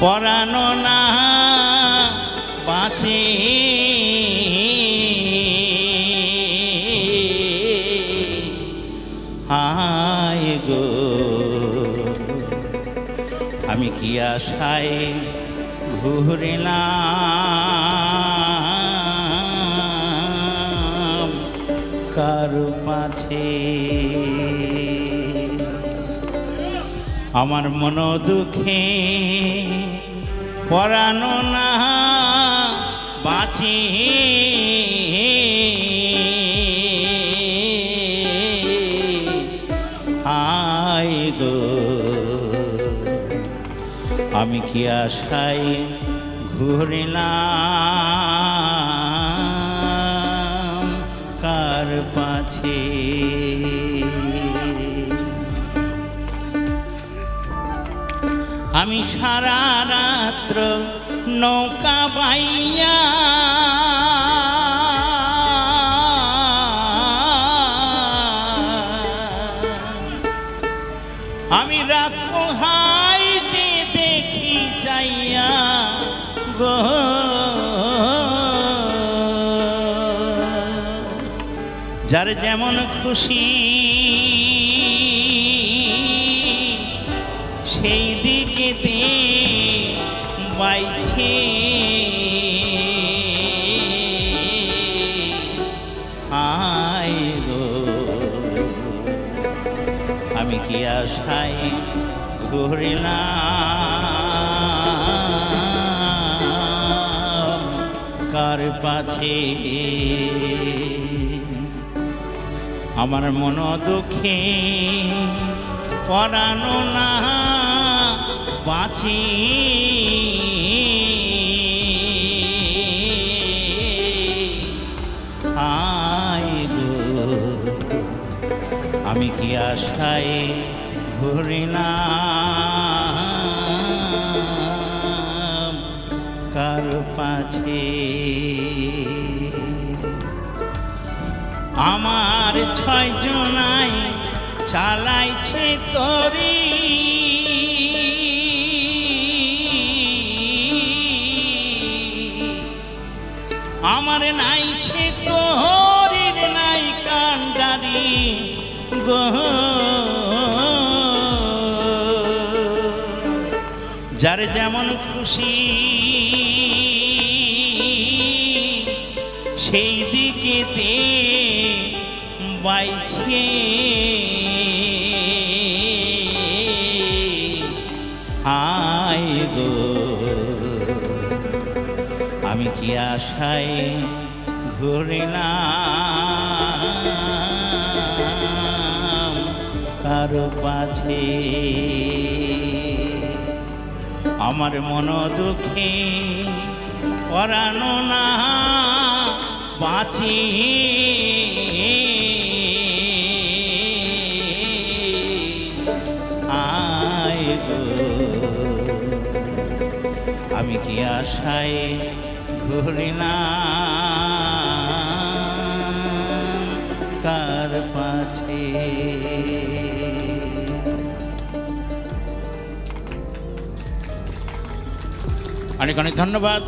পরানো না বাঁচে। হায় গো। আমি কি আশায় ঘুরিলাম কারু পাছে? আমার মন দুঃখে পরানো না বাছি আমি কি আশায় ঘুরিলাম? আমি সারা রাত্র নৌকা বাইয়া আমি রাত পোহাইতে দেখি চাইয়া গো। যার যেমন খুশি, সেই দিকেতে কি আশায় ঘুরিলাম কার পাছে? আমার মন দুঃখে পরানো না বাঁচি আমি কি আশায় ঘুরিলাম কার পাছে? আমার ছয় জনাই চালাইছে তরি। আমার নাই সে তোরির নাই কান্ডারি যার যেমন খুশি সেই দিকেতে বাইছে। হায় গো আমি কি আশায় ঘুরিলাম কারও পাছে। আমার মন দুঃখে পরানো না, বাঁচি। আমি কি আশায় ঘুরি না? কার পাছে? অনেক অনেক ধন্যবাদ।